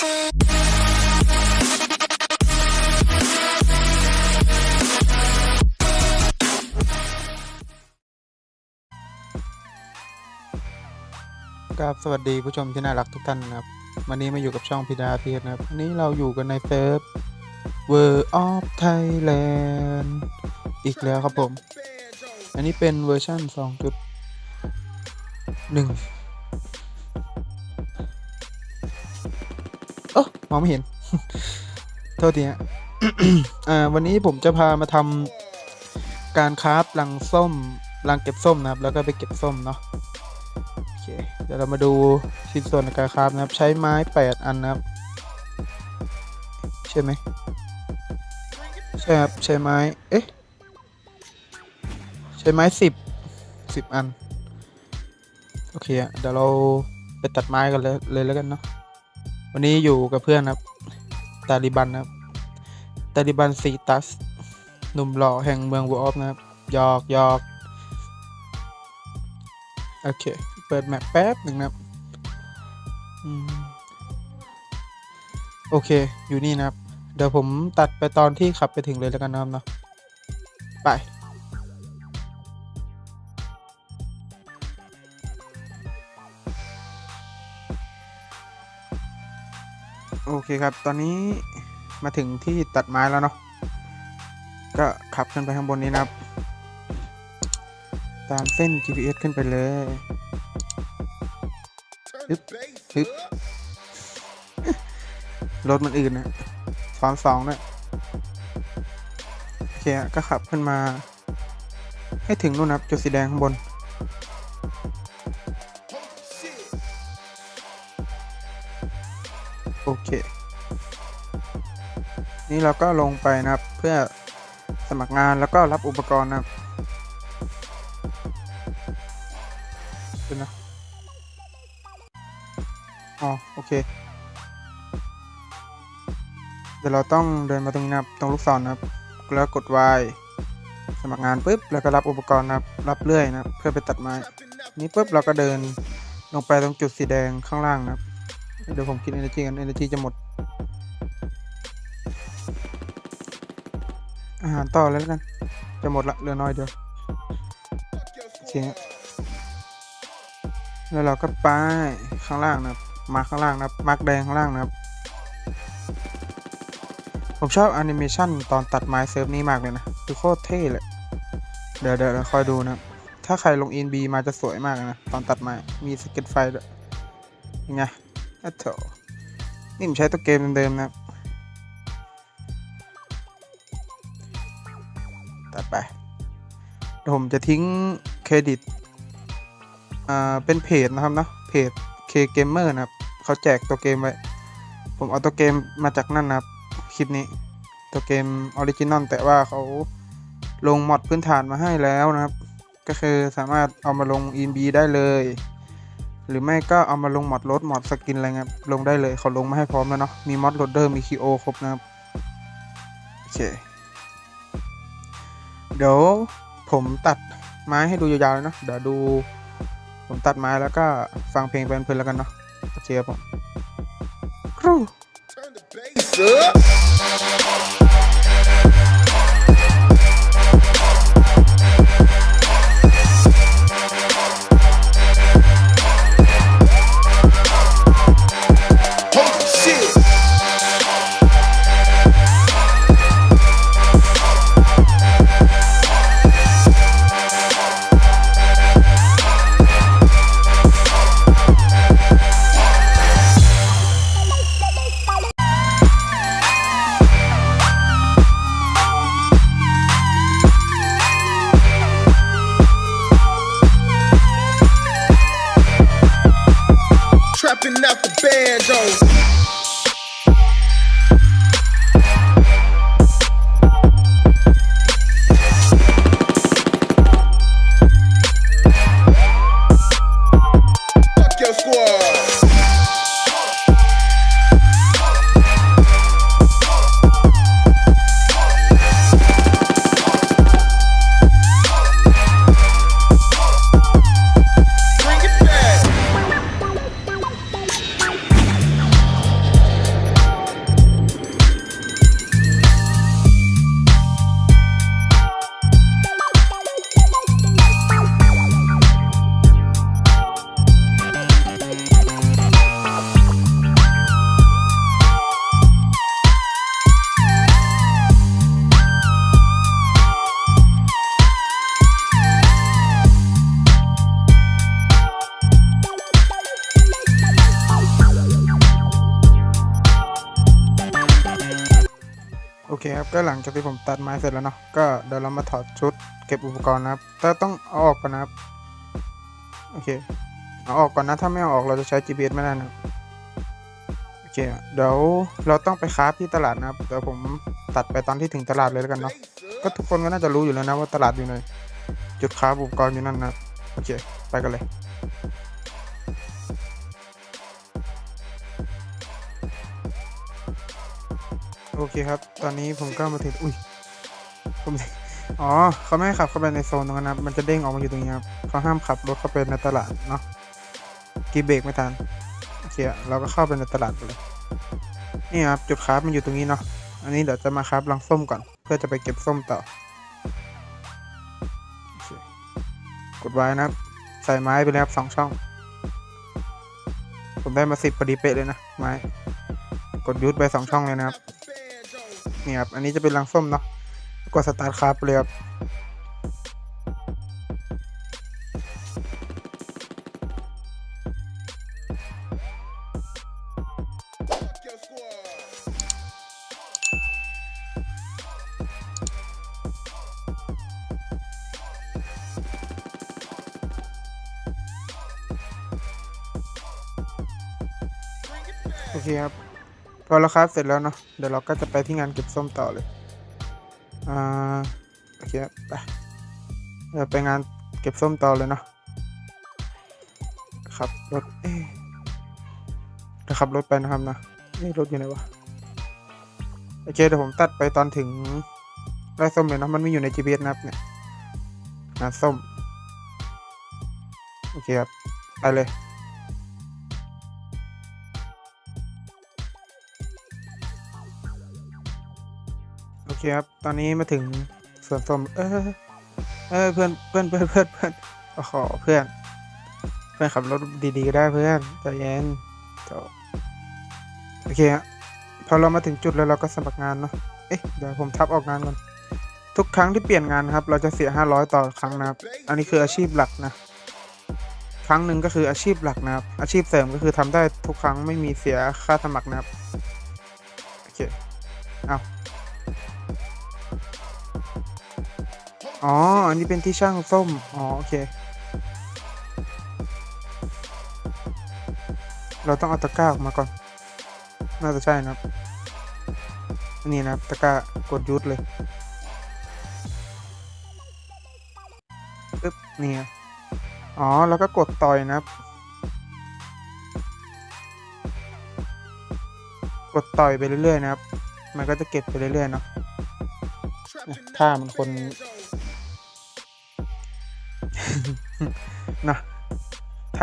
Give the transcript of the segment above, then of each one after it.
ครับสวัสดีผู้ชมที่น่ารักทุกท่านนะครับ วันนี้มาอยู่กับช่องพิดาเพียรนะครับวันนี้เราอยู่กันในเซิร์ฟ World of Thailand อีกแล้วครับผม อันนี้เป็นเวอร์ชั่น 2.1 มองไม่เห็น โทษทีฮะอ่าวันนี้ผมจะพามาทำการคราฟรังส้มรังเก็บส้มนะครับ แล้วก็ไปเก็บส้มเนาะโอเคเดี๋ยวเรามาดูชิ้นส่วนในการคราฟนะครับ ใช้ไม้8อันนะครับ ใช่ไหมใช่ครับใช้ไม้เอ๊ะใช้ไม้10 10อัน โอเคอะเดี๋ยวเราไปตัดไม้กันเลยเลยแล้วกันเนาะ วันนี้อยู่กับเพื่อนครับ ตาลิบันนะครับ ตาลิบันซีตัส หนุ่มหล่อแห่งเมืองวอฟนะครับ ยอกยอกโอเค เปิดแมปแป๊บหนึ่งนะครับโอเค อยู่นี่นะครับ เดี๋ยวผมตัดไปตอนที่ขับไปถึงเลยแล้วกันนะครับเนาะ ไป โอเคครับ ตอนนี้มาถึงที่ตัดไม้แล้วเนาะ ก็ขับขึ้นไปข้างบนนี้นะครับ ตามเส้น GPS ขึ้นไปเลยฮึบฮึบรถมันอื่นนะซ้อนสองนะโอเคก็ขับขึ้นมา ให้ถึงนู่นนะครับจุดสีแดงข้างบน เคนี่เราก็ลงไปนะครับเพื่อสมัครงานแล้วก็รับอุปกรณ์นะครับเดี๋ยนะอ๋อโอเค เดี๋ยวเราต้องเดินมาตรงนี้นะครับตรงลูกศรนะครับ แล้วกด Y สมัครงานปุ๊บแล้วก็รับอุปกรณ์นะครับรับเลื่อยนะเพื่อไปตัดไม้ นี้ปุ๊บเราก็เดินลงไปตรงจุดสีแดงข้างล่างนะครับ เดี๋ยวผมคิด energy กัน energy จะหมด อาหารต่อแล้วกัน จะหมดละเหลือน้อยเดียวโอเคฮะแล้วเราก็ไปข้างล่างนะครับมาข้างล่างนะมาร์กแดงข้างล่างนะครับผมชอบแอนิเมชันตอนตัดไม้เซิร์ฟนี้มากเลยนะ คือโคตรเท่เลย เดี๋ยวเดี๋ยวเราคอยดูนะ ถ้าใครลงอินบีมาจะสวยมากนะ ตอนตัดไม้ มีสเก็ตไฟด้วยยังไง อ้โถนี่ผมใช้ตัวเกมเดิมๆนะตัดไปผมจะทิ้งเครดิต อ่า เป็นเพจนะครับเนาะ เพจ K Gamer นะครับ เขาแจกตัวเกมไว้ ผมเอาตัวเกมมาจากนั่นนะครับ คลิปนี้ ตัวเกมออริจินอลแต่ว่าเขาลงมอดพื้นฐานมาให้แล้วนะครับ ก็คือสามารถเอามาลง InB ได้เลย หรือไม่ก็เอามาลงมอดรถมอดสกินอะไรเงี้ยลงได้เลยเขาลงมาให้พร้อมแล้วเนาะมีมอดโหลดเดอร์มี KO ครบนะครับโอเคเดี๋ยวผมตัดไม้ให้ดูยาวๆเลยเนาะเดี๋ยวดูผมตัดไม้แล้วก็ฟังเพลงไปเพลินๆแล้วกันเนาะโอเคครับผมครู หลังจากที่ผมตัดไม้เสร็จแล้วเนาะก็เดี๋ยวเรามาถอดชุดเก็บอุปกรณ์นะครับแต่ต้องเอาออกก่อนนะครับโอเคเอาออกก่อนนะถ้าไม่เอาออกเราจะใช้ GPS ไม่ได้นะครับโอเคเดี๋ยวเราต้องไปคราที่ตลาดนะครับเดี๋ยวผมตัดไปตอนที่ถึงตลาดเลยแล้วกันเนาะก็ทุกคนก็น่าจะรู้อยู่แล้วนะว่าตลาดอยู่ไหนจุดคราอุปกรณ์อยู่นั่นนะโอเคไปกันเลย โอเคครับ ตอนนี้ผมก็มาถึงอุ้ยผมอ๋อเขาไม่ให้ขับเข้าไปในโซนตรงนั้นนะครับมันจะเด้งออกมาอยู่ตรงนี้ครับเขาห้ามขับรถเข้าไปในตลาดเนาะกีเบรกไม่ทันโอเคอะเราก็เข้าไปในตลาดเลยนี่ครับจุดคราฟมันอยู่ตรงนี้เนาะอันนี้เดี๋ยวจะมาคราฟรังส้มก่อน เพื่อจะไปเก็บส้มต่อกดไว้นะครับ ใส่ไม้ไปเลยครับสองช่อง ผมได้มาสิบพอดีเป๊ะเลยนะไม้กดยุดไปสองช่องเลยนะครับ ครับ อันนี้จะเป็นรังส้มเนาะกดสตาร์ทคราฟไปเลยครับโอเคครับ พอเราคราฟเสร็จแล้วเนาะเดี๋ยวเราก็จะไปที่งานเก็บส้มต่อเลยอ่าโอเคครับไปเดี๋ยวไปงานเก็บส้มต่อเลยเนาะขับรถเอ๊ะขับรถไปนะครับนะนี่รถอยู่ไหนวะโอเคเดี๋ยวผมตัดไปตอนถึงไร่ส้มเลยเนาะมันไม่อยู่ใน GPS นะครับเนี่ยงานส้มโอเคครับไปเลย เคครับ ตอนนี้มาถึงส่วนสมเออเออเพื่อนเพื่อนเพื่อนเพื่อนเพื่อนโอ้โหเพื่อน เพื่อนขับรถดีๆก็ได้เพื่อนใจเย็นโอเคฮะพอเรามาถึงจุดแล้วเราก็สมัครงานเนาะเอ๊ะเดี๋ยวผมทับออกงานก่อนทุกครั้งที่เปลี่ยนงานครับ เราจะเสีย 500 ต่อครั้งนะครับ อันนี้คืออาชีพหลักนะ ครั้งหนึ่งก็คืออาชีพหลักนะครับ อาชีพเสริมก็คือทำได้ทุกครั้งไม่มีเสียค่าสมัครนะครับ อ๋อ อันนี้เป็นที่ช่างส้ม อ๋อ โอเค เราต้องเอาตะกร้าออกมาก่อน น่าจะใช่นะครับ นี่นะครับตะกร้ากดยุดเลยปึ๊บนี่อ๋อ แล้วก็กดต่อยนะครับ กดต่อยไปเรื่อยๆนะครับ มันก็จะเก็บไปเรื่อยๆเนาะท่ามันคน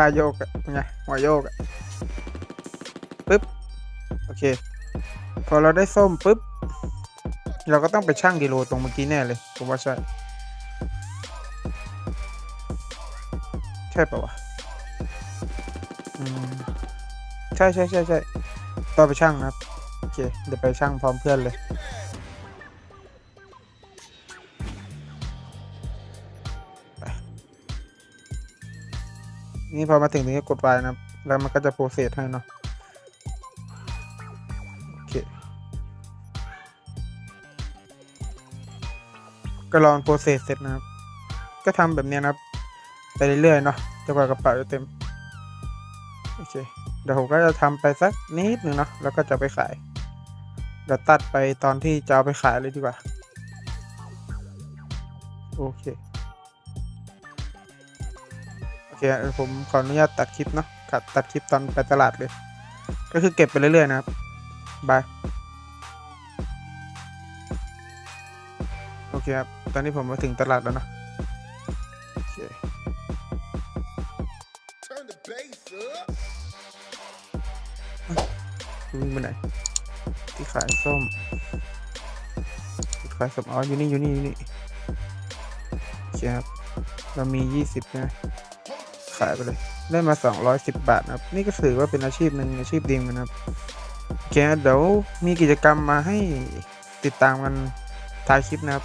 ท่าโยกอะไงหัวโยกอะปึ๊บ โอเค พอเราได้ส้มปึ๊บ เราก็ต้องไปชั่งกิโลตรงเมื่อกี้แน่เลยผมว่าใช่ ใช่ปะวะใช่ใช่ใช่ใช่ต้อไปชั่งนะครับ โอเค เดี๋ยวไปชั่งพร้อมเพื่อนเลย นี่พอมาถึงตรงนี้กดไปนะ แล้วมันก็จะโปรเซสให้เนาะโอเคก็ลองโปรเซสเสร็จนะครับ ก็ทำแบบนี้นะครับไปเรื่อยๆเนาะจนกว่ากระเป๋าจะเต็มโอเคเดี๋ยวผมก็จะทำไปสักนิดหนึ่งเนาะแล้วก็จะไปขายเดี๋ยวตัดไปตอนที่จะเอาไปขายเลยดีกว่า โอเค เคเดี๋ยวผมขออนุญาตตัดคลิปเนาะตัดตัดคลิปตอนไปตลาดเลย ก็คือเก็บไปเรื่อยๆนะครับบายโอเคครับ ตอนนี้ผมมาถึงตลาดแล้วเนาะโอเค Turn the bass up. วิ่งไปไหนที่ขายส้มที่ขายส้มอ๋ออยู่นี่อยู่นี่อยู่นี่โอเคครับ เรามียี่สิบนะ ขายไปเลย ได้มาสองร้อยสิบบาทนะครับ นี่ก็ถือว่าเป็นอาชีพหนึ่งอาชีพดีเหมือนกันนะครับโอเคเดี๋ยวมีกิจกรรมมาให้ติดตามกันท้ายคลิปนะครับ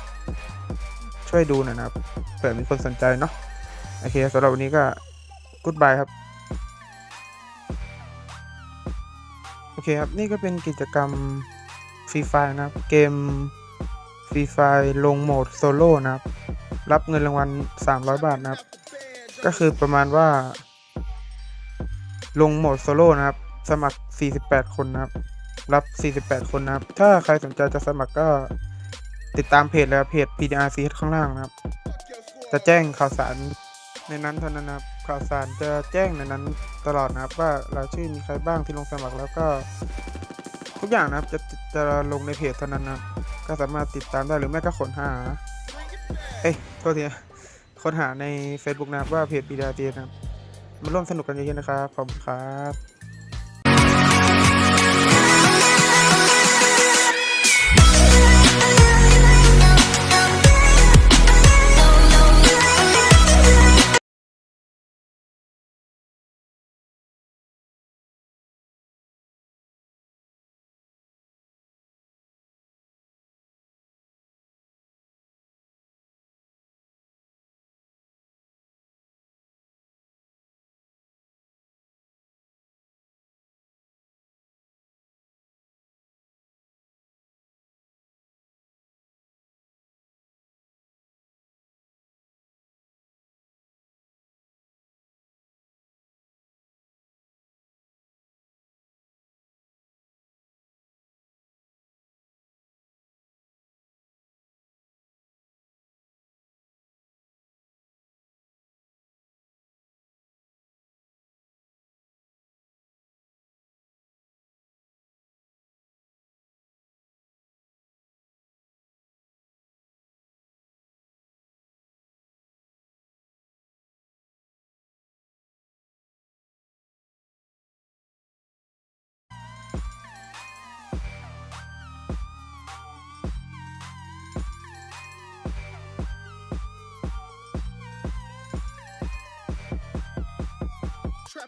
ช่วยดูหน่อยนะครับเผื่อมีคนสนใจเนาะโอเคสำหรับวันนี้ก็กู๊ดบายครับโอเคครับ นี่ก็เป็นกิจกรรมฟรีไฟนะครับ เกมฟรีไฟลงโหมดโซโล่นะครับ รับเงินรางวัล 300 บาทนะครับ ก็คือประมาณว่า ลงโหมดโซโล่นะครับ สมัคร 48 คนนะครับ รับ 48 คนนะครับ ถ้าใครสนใจจะสมัครก็ติดตามเพจแล้วเพจ PDRC ข้างล่างนะครับ จะแจ้งข่าวสารในนั้นเท่านั้นนะครับข่าวสารจะแจ้งในนั้นตลอดนะครับว่าเราชื่อมีใครบ้างที่ลงสมัครแล้วก็ ทุกอย่างนะครับจะจะลงในเพจเท่านั้นนะก็สามารถติดตามได้หรือไม่ก็ค้นหา เอ้ยโทษทีนะ ค้นหาใน Facebook นะครับว่าเพจ PDRC นะครับมาร่วมสนุกกันเยอะๆนะครับ ขอบคุณครับ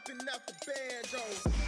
Up out the banjos.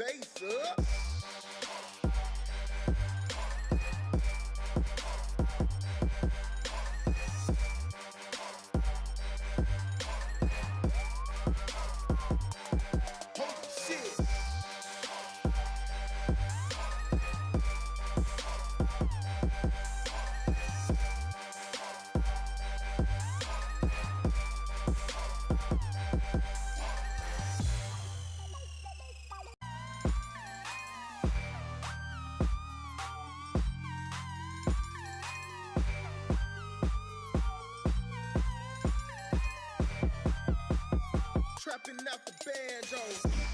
Bass up. Trapping out the banjo.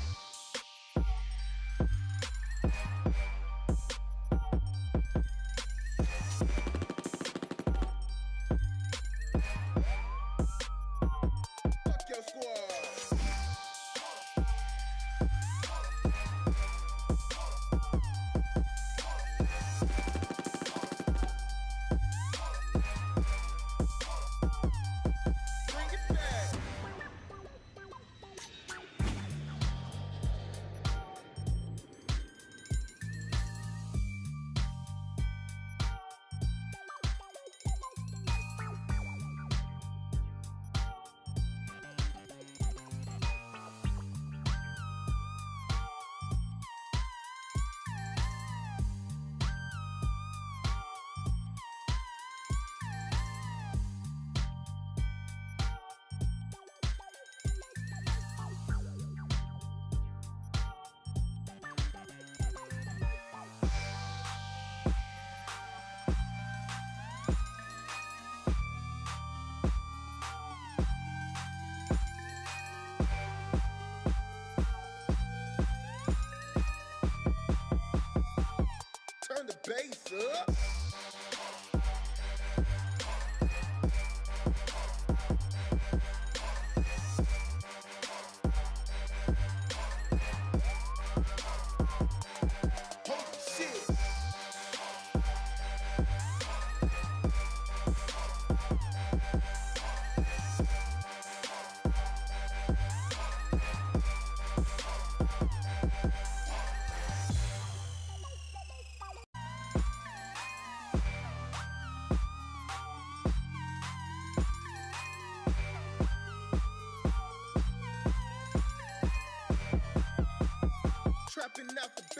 What's?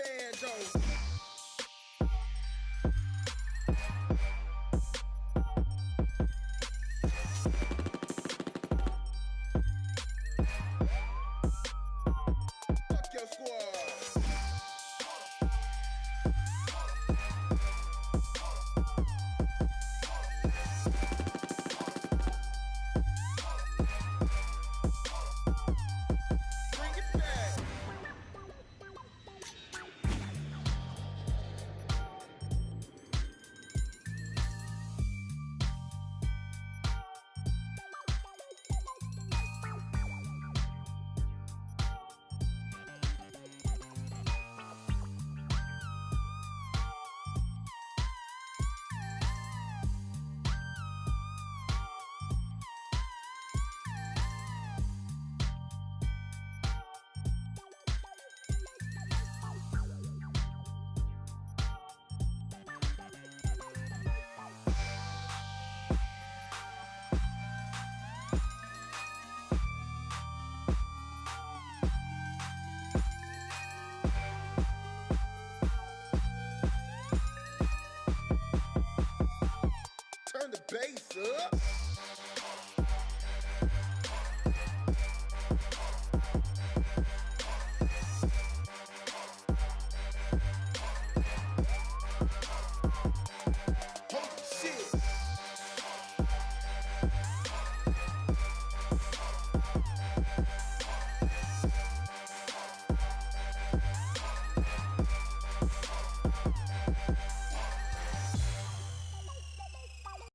Banjo. 있어?